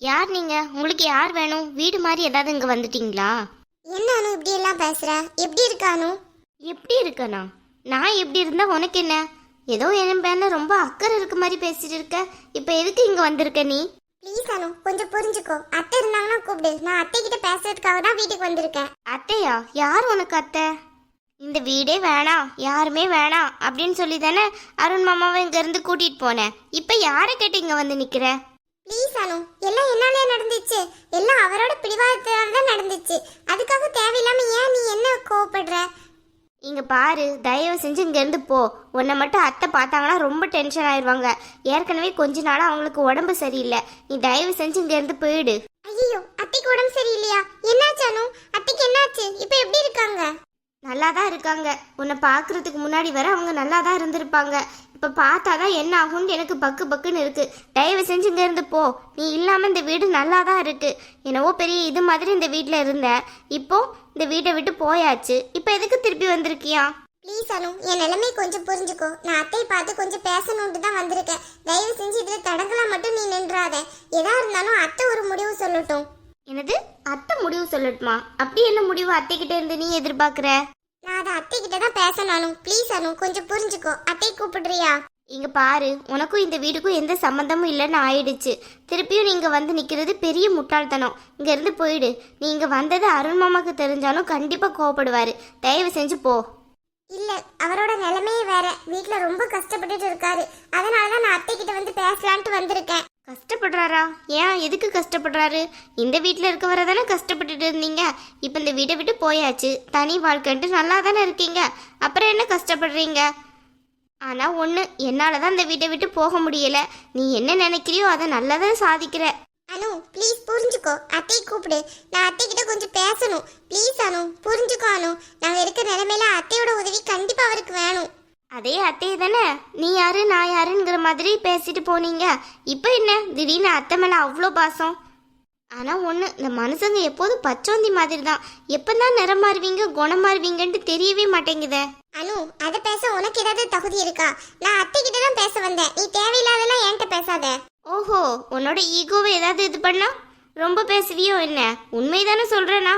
யார் நீங்க? உங்களுக்கு யார் வேணும்? வீடு மாதிரி ஏதாவது இங்க வந்துட்டீங்களா? என்ன அனு இப்படி எல்லாம் பேசுற? எப்படி இருக்க அனு? எப்படி இருக்கனா? நான் எப்படி இருந்தா உனக்கு என்ன? ஏதோ என் பேர்ல ரொம்ப அக்கறை இருக்க மாதிரி பேசிட்டு இருக்க. இப்ப எதுக்கு இங்க வந்திருக்க நீ? ப்ளீஸ் அனு கொஞ்சம் புரிஞ்சுக்கோ. அத்தை இருந்தாங்கன்னா கூப்பிடு. நான் அத்தை கிட்ட பேசுறதுக்காக தான் வீட்டுக்கு வந்திருக்கேன். அத்தையா? யார் உனக்கு அத்தை? இந்த வீடே வேணாம் யாருமே வேணாம் அப்படின்னு சொல்லி தானே அருண் மாமாவை இங்க இருந்து கூட்டிட்டு போனேன். இப்ப யாரை கேட்டு இங்க வந்து நிக்கிற? ப்ளீஸ் அனு எல்லாம் என்னாலே நடந்துச்சு. எல்லாம் அவரோட பிடிவாதத்தால தான் நடந்துச்சு. அதுக்காக தேவையில்லாம ஏன் நீ என்ன கோவப்படுற? இங்க பாரு தயவு செஞ்சு இங்க இருந்து போ. உன்னை மட்டும் அத்தை பார்த்தாங்கன்னா ரொம்ப டென்ஷன் ஆயிருவாங்க. ஏற்கனவே கொஞ்ச நாளா அவங்களுக்கு உடம்பு சரியில்லை. நீ தயவு செஞ்சு இங்க இருந்து போயிடு. ஐயோ அத்தைக்கு உடம்பு சரியில்லையா? என்னாச்சு அனு? அத்தைக்கு என்னாச்சு? இப்போ எப்படி நல்லா தான் இருக்காங்க. உன்னை பார்க்கறதுக்கு முன்னாடி வர அவங்க நல்லா தான் இருந்திருப்பாங்க. இப்போ பார்த்தா தான் என்ன ஆகும்னு எனக்கு பக்கு பக்குன்னு இருக்குது தயவு செஞ்சு இங்கே இருந்து போ. நீ இல்லாமல் இந்த வீடு நல்லா தான் இருக்குது என்னவோ பெரிய இது மாதிரி இந்த வீட்டில் இருந்த. இப்போ இந்த வீட்டை விட்டு போயாச்சு. இப்போ எதுக்கு திருப்பி வந்திருக்கியா? ப்ளீஸ் அனு என் நிலைமை கொஞ்சம் புரிஞ்சுக்கோ. நான் அத்தையை பார்த்து கொஞ்சம் பேசணுன்ட்டு தான் வந்திருக்கேன். தயவு செஞ்சு இதில் தடங்கலாம் மட்டும் நீ நின்றாத. எதா இருந்தாலும் அத்தை ஒரு முடிவு சொல்லட்டும். என்னது? அத்தை முடிவு சொல்லட்டுமா? அப்படி என்ன முடிவு அத்தை கிட்ட இருந்து நீ எதிர்பார்க்குற? நான் அதை அத்தை கிட்ட தான் பேசணும் ப்ளீஸ் அனு கொஞ்சம் புரிஞ்சுக்கோ. அத்தை கூப்பிடுறியா? இங்க பாரு உனக்கும் இந்த வீட்டுக்கும் எந்த சம்மந்தமும் இல்லைன்னு ஆயிடுச்சு. திருப்பியும் நீங்க வந்து நிக்கிறது பெரிய முட்டாள்தனம். இங்க இருந்து போயிடு. நீங்க வந்தது அருண் மாமாக்கு தெரிஞ்சாலும் கண்டிப்பா கோவப்படுவாரு. தயவு செஞ்சு போ. இல்ல அவரோட நிலைமையே வேற. வீட்ல ரொம்ப கஷ்டப்பட்டுட்டு இருக்காரு. அதனால தான் நான் அத்தை கிட்ட வந்து பேசலான்ட்டு வந்திருக்கேன். கஷ்டப்படுறாரா? ஏன் எதுக்கு கஷ்டப்படுறாரு? இந்த வீட்டில் இருக்கவரை தானே கஷ்டப்பட்டுட்டு இருந்தீங்க. இப்போ இந்த வீடை விட்டு போயாச்சு. தனி வாழ்க்கைன்ட்டு நல்லா தானே இருக்கீங்க. அப்புறம் என்ன கஷ்டப்படுறீங்க? ஆனால் ஒன்று என்னால் தான் இந்த வீட்டை விட்டு போக முடியல. நீ என்ன நினைக்கிறியோ அதை நல்லா தான் சாதிக்கிற. அனு ப்ளீஸ் புரிஞ்சுக்கோ. அத்தை கூப்பிடு. நான் அத்தை கிட்ட கொஞ்சம் பேசணும். ப்ளீஸ் அனு புரிஞ்சுக்கோ அனு. நாங்கள் இருக்க நிலைமையில அத்தையோட உதவி கண்டிப்பாக அவருக்கு வேணும். அதே அத்தையே தானே? நீ யாரு நான் யாருங்கிற மாதிரி பேசிட்டு போனீங்க. இப்போ என்ன? திடீர்னு அத்தை மேலே அவ்வளோ பாசம். ஆனால் ஒன்று இந்த மனுஷங்க எப்போதும் பச்சோந்தி மாதிரி தான் எப்போ தான் நிறம் மாறுவீங்க குணம் மாறுவீங்கன்ட்டு தெரியவே மாட்டேங்குதே. அனு அதை பேச உனக்கு ஏதாவது தகுதி இருக்கா? நான் அத்தை கிட்ட தான் பேச வந்தேன். நீ தேவையில்லாதெல்லாம் என்கிட்ட பேசாத. ஓஹோ உன்னோட ஈகோவை ஏதாவது இது பண்ணா? ரொம்ப பேசுவியோ என்ன? உண்மைதானே சொல்றேனா?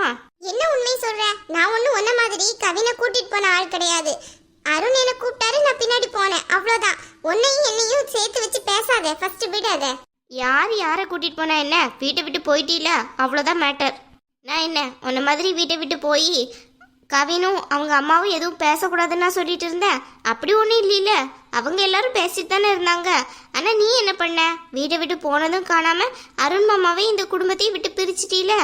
என்ன உண்மை சொல்ற? நான் ஒன்னும் உன்ன மாதிரி கவினை கூட்டிட்டு போன ஆள் கிடையாது. அருண் என்ன கூப்பிட்டாரு நான் பின்னாடி போனேன். அவ்வளவுதான். உன்னையும் என்னையும் சேர்த்து வச்சு பேசாத. ஃபர்ஸ்ட் விடாத. யார் யாரை கூட்டிட்டு போனா என்ன? வீட்டை விட்டு போயிட்டீல? அவ்வளோதான் மேட்டர் நான் என்ன? உன்ன மாதிரி வீட்டை விட்டு போய் கவினும் அவங்க அம்மாவும் எதுவும் பேசக்கூடாதுன்னு சொல்லிட்டு இருந்தேன். அப்படி ஒன்றும் இல்லைல்ல அவங்க எல்லாரும் பேசிட்டு தானே இருந்தாங்க. ஆனால் நீ என்ன பண்ண? வீட்டை விட்டு போனதும் காணாம அருண் மாமாவை இந்த குடும்பத்தையும் விட்டு பிரிச்சிட்டீல?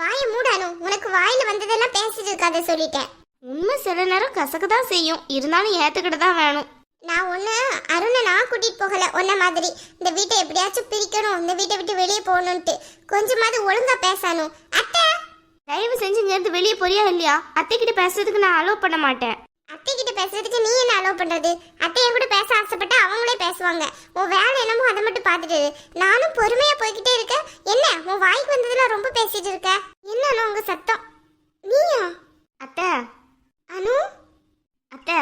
வாயை மூடானு உனக்கு வாயில வந்ததெல்லாம் பேசிட்டு இருக்காத சொல்லிட்டேன். உண்மை சில நேரம் கசக்க தான் செய்யும். இருந்தாலும் ஏற்றுக்கிட்டு தான் வேணும். நான் ஒண்ணு அருணை நான் கூட்டிட்டு போகல. உன்ன மாதிரி. இந்த வீட்டை எப்படியாச்சும் பிரிக்கணும். இந்த வீட்டை விட்டு வெளியே போகணும்ட்டு கொஞ்சமாவது ஒழுங்கா பேசணும். அத்தை! தயவு செஞ்சு இங்கேருந்து வெளியே போறியா இல்லையா? அத்தை கிட்ட பேசுறதுக்கு நான் அலோவ் பண்ண மாட்டேன். அத்தை கிட்ட பேசுறதுக்கு நீ என்ன அலோவ் பண்றது? அத்தை என் கூட பேச ஆசைப்பட்டா அவங்களே பேசுவாங்க. உன் வேலை என்னமோ அதை மட்டும் பார்த்துட்டு. நானும் பொறுமையா போய்கிட்டே இருக்கேன். என்ன? உன் வாய்க்கு வந்ததெல்லாம் ரொம்ப பேசிட்டு இருக்க என்ன உங்க சத்தம் நீயா அத்தை அனு அத்தை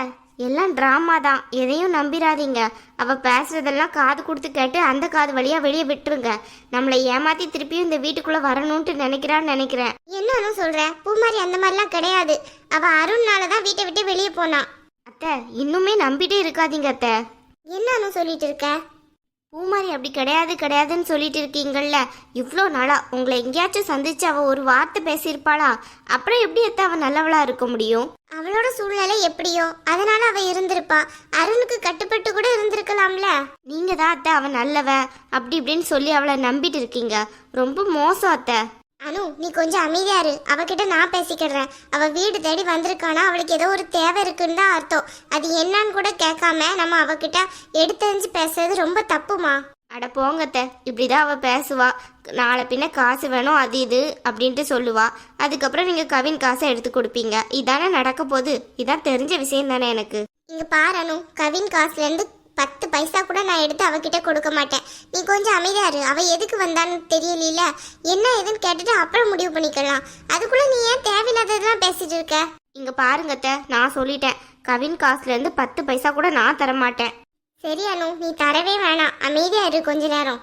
எல்லாம் ட்ராமா தான் எதையும் நம்பிராதீங்க. அவ பேசுறதெல்லாம் காது கொடுத்து கேட்டு அந்த காது வழியா வெளியே விட்டுருங்க. நம்மளை ஏமாத்தி திருப்பியும் இந்த வீட்டுக்குள்ள வரணும்ட்டு நினைக்கிறான்னு நினைக்கிறேன். என்ன அனு சொல்ற? பூமாரி அந்த மாதிரிலாம் கிடையாது. அவ அருண்னால தான் வீட்டை விட்டு வெளியே போனா. அத்தை இன்னுமே நம்பிட்டே இருக்காதீங்க அத்தை. என்ன அனு சொல்லிட்டு இருக்க? பூமாரி அப்படி கிடையாது கிடையாதுன்னு சொல்லிட்டு இருக்கீங்கல்ல. இவ்வளோ நாளா உங்களை எங்கேயாச்சும் சந்திச்சு அவ ஒரு வார்த்தை பேசியிருப்பாளா? அப்புறம் எப்படி அத்தை அவ நல்லவளா இருக்க முடியும்? அவளோட சூழ்நிலை எப்படியோ அதனால அவ இருந்திருப்பா. அருணுக்கு கட்டுப்பட்டு கூட இருந்திருக்கலாம்ல. நீங்க தான் அத்தை அவன் நல்லவ அப்படி இப்படின்னு சொல்லி அவளை நம்பிட்டு இருக்கீங்க. ரொம்ப மோசம் அத்தை. அனு நீ கொஞ்சம் அமைதியா இரு. அவகிட்ட நான் பேசிக்கிறேன். அவ வீடு தேடி வந்திருக்கானா அவளுக்கு ஏதோ ஒரு தேவை இருக்குன்னு தான் அர்த்தம். அது என்னன்னு கூட கேட்காம நம்ம அவகிட்ட எடுத்தறிஞ்சு பேசுறது ரொம்ப தப்புமா? அட போங்கத்த இப்படிதான் அவ பேசுவா. நாளை பின்ன காசு வேணும் அது இது அப்படின்ட்டு சொல்லுவா. அதுக்கப்புறம் நீங்க கவின் காசை எடுத்து கொடுப்பீங்க. இதானே நடக்க போகுது. இதான் தெரிஞ்ச விஷயம் தானே எனக்கு. இங்க பாரு கவின் காசுல இருந்து பத்து பைசா கூட நான் எடுத்து அவகிட்ட கொடுக்க மாட்டேன். நீ கொஞ்சம் அமைதியா இரு. அவ எதுக்கு வந்தான்னு தெரியல என்ன ஏதுன்னு கேட்டுட்டு அப்புறம் முடிவு பண்ணிக்கலாம். அதுக்குள்ள நீ ஏன் தேவையில்லாததெல்லாம் பேசிட்டு இருக்க? இங்க பாருங்க அத்தை. நான் சொல்லிட்டேன். கவின் காசுல இருந்து பத்து பைசா கூட நான் தர மாட்டேன் சரி அனு நீ தரவே வேணாம். அமைதியா இரு கொஞ்ச நேரம்.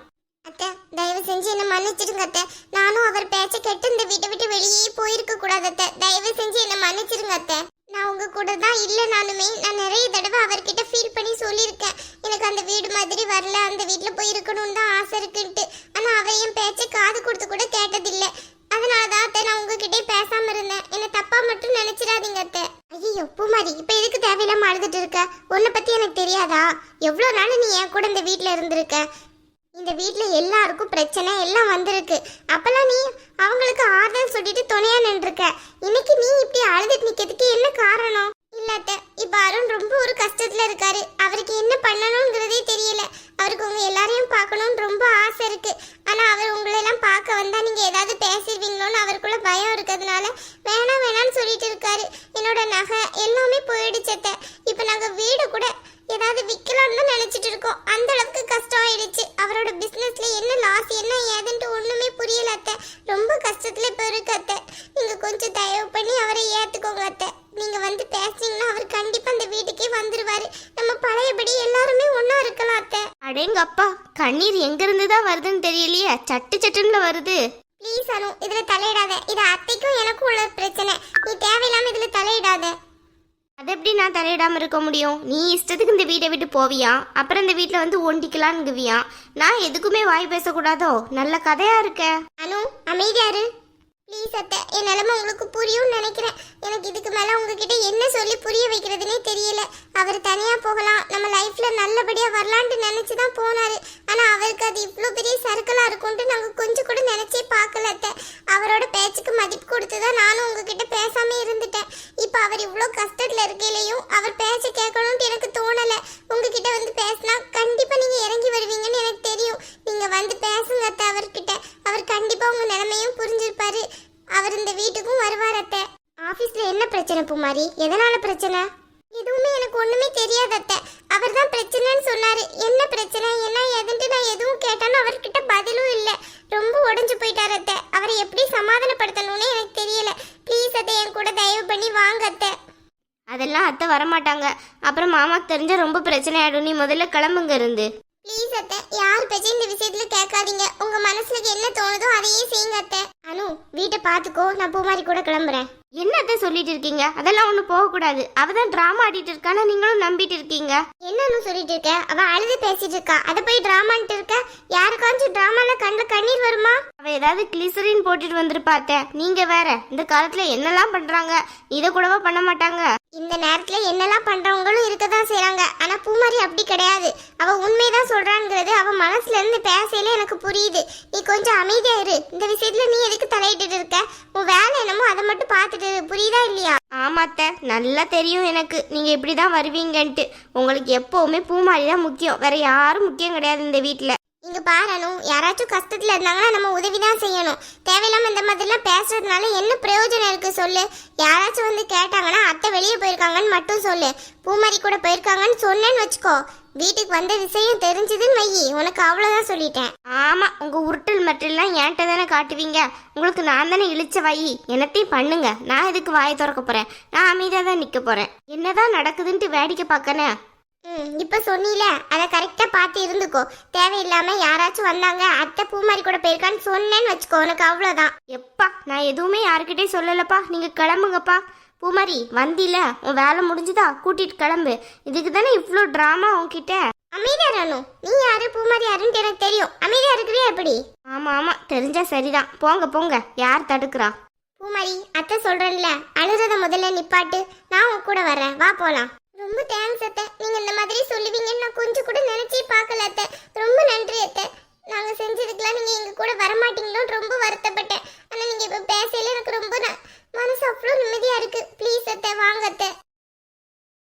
அத்தை தயவு செஞ்சு என்ன மன்னிச்சிடுங்க அத்தை. நானும் அவர் பேச்ச கேட்டு இந்த வீட்டை விட்டு வெளியே போயிருக்க கூடாது அத்தை. தயவு செஞ்சு என்ன மன்னிச்சிடுங்க அத்தை. நான் உங்க கூட தான் இல்லைனாலுமே நான் நிறைய தடவை அவர்கிட்ட ஃபீல் பண்ணி சொல்லியிருக்கேன். எனக்கு அந்த வீடு மாதிரி வரல அந்த வீட்டில் போய் இருக்கணும்னு தான் ஆசை இருக்குன்ட்டு. ஆனா அவர் என் பேச்ச காது கொடு கேட்டதில்லை அதனால தான் அத்தை நான் உங்ககிட்டே பேசாம இருந்தேன் என்ன தப்பா மட்டும் நினைச்சிடாதீங்க அத்தை ஐயோ பூமாரி இப்ப எதுக்கு தேவையில்லாம அழுதுட்டு இருக்க உன்னை பத்தி எனக்கு எவ்வளோ நாள் நீ என் கூட இந்த வீட்டில் இருந்திருக்க? இந்த வீட்டில் எல்லாருக்கும் பிரச்சனை எல்லாம் வந்திருக்கு. அப்போல்லாம் நீ அவங்களுக்கு ஆறுதல் சொல்லிட்டு துணையாக நின்றுருக்க. இன்னைக்கு நீ இப்படி அழுதுட்டு நிற்கிறதுக்கு என்ன காரணம்? இல்ல அத்தை அருண் ரொம்ப ஒரு கஷ்டத்தில் இருக்காரு. அவருக்கு என்ன பண்ணணுங்கிறதே தெரியல. அவருக்கு உங்கள் எல்லாரையும் பார்க்கணும்னு ரொம்ப ஆசை இருக்கு. ஆனால் அவர் உங்களை எல்லாம் பார்க்க வந்தால் நீங்கள் ஏதாவது பேசிடுவீங்களோன்னு அவருக்குள்ள பயம் இருக்கிறதுனால வேணாம் வேணாம்னு சொல்லிட்டு இருக்காரு. என்னோட நகை எல்லாமே போயிடுச்சு அத்தை. நாங்கள் வீடு கூட ஏதாவது விற்கலாம்னு நினைச்சிட்டு இருக்கோம். அந்த அளவுக்கு கஷ்டம் ஆயிடுச்சு. அவரோட பிசினஸ்ல என்ன லாஸ் என்ன ஏதுன்ட்டு ஒண்ணுமே புரியல அத்தை. ரொம்ப கஷ்டத்துல இப்ப இருக்கு அத்தை. நீங்க கொஞ்சம் தயவு பண்ணி அவரை ஏத்துக்கோங்க அத்தை. நீங்க வந்து பேசுனீங்கன்னா அவர் கண்டிப்பா அந்த வீட்டுக்கே வந்துருவாரு. நம்ம பழையபடி எல்லாருமே ஒண்ணா இருக்கலாம் அத்தை. அடேங்கப்பா கண்ணீர் எங்கிருந்து தான் வருதுன்னு தெரியலையே. சட்டு சட்டுன்னு வருது. ப்ளீஸ் அனு. இதுல தலையிடாத. இது அத்தைக்கும் எனக்கும் உள்ள பிரச்சனை. நீ தேவையில்லாம இதுல தலையிடாத. அது எப்படி நான் தலையிடாம இருக்க முடியும்? நீ இஷ்டத்துக்கு இந்த வீட்டை விட்டு போவியா? அப்புறம் இந்த வீட்டில் வந்து ஒண்டிக்கலான்னுவியா நான் எதுக்குமே வாய் பேசக்கூடாதோ? நல்ல கதையா இருக்க. அனு அமைதியாரு ப்ளீஸ் அத்தை என் நிலமை உங்களுக்கு புரியும்னு நினைக்கிறேன். எனக்கு இதுக்கு மேல உங்ககிட்ட என்ன சொல்லி புரிய வைக்கிறதுனே தெரியல. அவர் தனியா போகலாம். நம்ம லைஃப்ல நல்லபடியா வரலான்ட்டு நினச்சி தான் போனாரு. ஆனா அவருக்கு அது இவ்வளோ பெரிய சர்க்கிளா இருக்கும்ட்டு நாங்க கொஞ்சம் கூட நினைச்சே பார்க்கல அத்தை அவரோட பேச்சுக்கு மதிப்பு கொடுத்து தான் நானும் உங்ககிட்ட பேசாம இருந்துட்டேன் இப்போ அவர் இவ்வளோ கஷ்டத்துல அவர் பேச்ச கேட்கணும்னு எனக்கு தோணல. உங்ககிட்ட வந்து பேசினா கண்டிப்பா நீங்க இறங்கி வருவீங்கன்னு எனக்கு தெரியும். நீங்க வந்து பேசுங்க அத்தை அவர்கிட்ட. அவர் கண்டிப்பா உங்க நிலைமையும் புரிஞ்சிருப்பாரு. அவர் இந்த வீட்டுக்கும் வருவார் அத்தை. ஆபீஸ்ல என்ன பிரச்சனை பூமாரி? எதனால பிரச்சனை? எதுவுமே எனக்கு ஒண்ணுமே தெரியாது அத்தை. அவர் தான் பிரச்சனைன்னு சொன்னாரு. என்ன பிரச்சனை? என்ன எதுன்ட்டு நான் எதுவும் கேட்டாலும் அவர்கிட்ட பதிலும் இல்ல. ரொம்ப உடஞ்சு போயிட்டாரு அத்தை. அவரை எப்படி சமாதானப்படுத்தணும்னு எனக்கு தெரியல. ப்ளீஸ் அத்தை என் கூட தயவு பண்ணி வாங்க அத்தை. அதெல்லாம் அத்தை வரமாட்டாங்க. அப்புறம் மாமாக்கு தெரிஞ்சால் ரொம்ப பிரச்சனை ஆகிடும் நீ முதல்ல கிளம்புங்க இருந்து. ப்ளீஸ் அத்தை யார் பேச்சும் இந்த விஷயத்துல கேட்காதீங்க. உங்க மனசுல என்ன தோணுதோ அதையே செய்யுங்க அத்தை. அனு வீட்டை பாத்துக்கோ நான் பூமாரி கூட கிளம்புறேன். என்ன அத்தை சொல்லிட்டு இருக்கீங்க? அதெல்லாம் ஒன்றும் போகக்கூடாது. அவ தான் ட்ராமா ஆடிட்டு இருக்கானா நீங்களும் நம்பிட்டு இருக்கீங்க. என்னன்னு சொல்லிட்டு இருக்க? அவ அழுது பேசிட்டு இருக்கா. அதை போய் டிராமான்ட்டு இருக்க? யாருக்காச்சும் டிராமால கண்ணுல கண்ணீர் வருமா? அவ ஏதாவது கிளிசரின் போட்டுட்டு வந்திருப்பாத்த நீங்க வேற இந்த காலத்துல என்னெல்லாம் பண்றாங்க? இதை கூடவா பண்ண மாட்டாங்க? இந்த நேரத்துல என்னெல்லாம் பண்றவங்களும் இருக்கதான் செய்றாங்க. ஆனா பூமாரி அப்படி கிடையாது. அவ உண்மைதான் சொல்றாங்கிறது அவ மனசுல இருந்து பேசையில எனக்கு புரியுது. நீ கொஞ்சம் அமைதியா இரு. இந்த விஷயத்துல நீ எதுக்கு தலையிட்டு இருக்க? உன் வேலை என்னமோ அதை மட்டும் பார்த்துட்டு. புரியுதா இல்லையா? ஆமாத்த. நல்லா தெரியும் எனக்கு. நீங்க இப்படிதான் வருவீங்கன்ட்டு. உங்களுக்கு எப்பவுமே பூமாரி தான் முக்கியம். வேற யாரும் முக்கியம் கிடையாது இந்த வீட்ல. இங்க பாரணும் யாராச்சும் கஷ்டத்துல இருந்தாங்கன்னா நம்ம உதவி தான் செய்யணும். தேவையில்லாம இந்த மாதிரிலாம் பேசுறதுனால என்ன பிரயோஜனம் இருக்கு சொல்லு? யாராச்சும் வந்து கேட்டாங்கன்னா அத்தை வெளியே போயிருக்காங்கன்னு மட்டும் சொல்லு. பூமாரி கூட போயிருக்காங்கன்னு சொன்னேன்னு வச்சுக்கோ. வீட்டுக்கு வந்த விஷயம் தெரிஞ்சதுன்னு வையி உனக்கு அவ்வளவுதான் சொல்லிட்டேன். ஆமா உங்க உருட்டல் மற்றெல்லாம் என்கிட்ட தானே காட்டுவீங்க. உங்களுக்கு நான் தானே இழிச்ச வாயி என்னத்தையும் பண்ணுங்க. நான் எதுக்கு வாயை திறக்க போறேன்? நான் அமைதியா தான் நிக்க போறேன். என்னதான் நடக்குதுன்ட்டு வேடிக்கை பார்க்கனே ம் இப்ப சொன்னீல. அதை கரெக்டா பார்த்து இருந்துக்கோ. தேவையில்லாம யாராச்சும் வந்தாங்க அத்தை பூமாரி கூட போயிருக்கான்னு சொன்னேன்னு வச்சுக்கோ. உனக்கு அவ்வளவுதான். எப்பா நான் எதுவுமே யாருக்கிட்டே சொல்லலப்பா. நீங்க கிளம்புங்கப்பா. பூமாரி வந்தில உன் வேலை முடிஞ்சுதா? கூட்டிட்டு கிளம்பு. இதுக்கு தானே இவ்வளோ ட்ராமா உன்கிட்ட? அமைதியா ராணு நீ யாரு? பூமாரி யாருன்னு எனக்கு தெரியும். அமைதியா இருக்கிறியா எப்படி? ஆமா ஆமா. தெரிஞ்சா சரிதான். போங்க போங்க. யார் தடுக்கிறா? பூமாரி அத்தை சொல்றேன்ல. அழுறத முதல்ல நிப்பாட்டு. நான் உன் கூட வரேன் வா போலாம். ரொம்ப தேங்க்ஸ் அத்தை. நீங்க இந்த மாதிரி சொல்லுவீங்கன்னு நான் கொஞ்சம் கூட நினைச்சே பார்க்கல அத்தை. ரொம்ப நன்றி அத்தை. நாங்க செஞ்சதுக்கெல்லாம் நீங்க எங்க கூட வரமாட்டீங்களோன்னு ரொம்ப வருத்தப்பட்டேன். ஆனா நீங்க இப்ப பேசல எனக்கு ரொம்ப மனசு அவ்வளோ நிம்மதியா இருக்கு. ப்ளீஸ் அத்தை வாங்க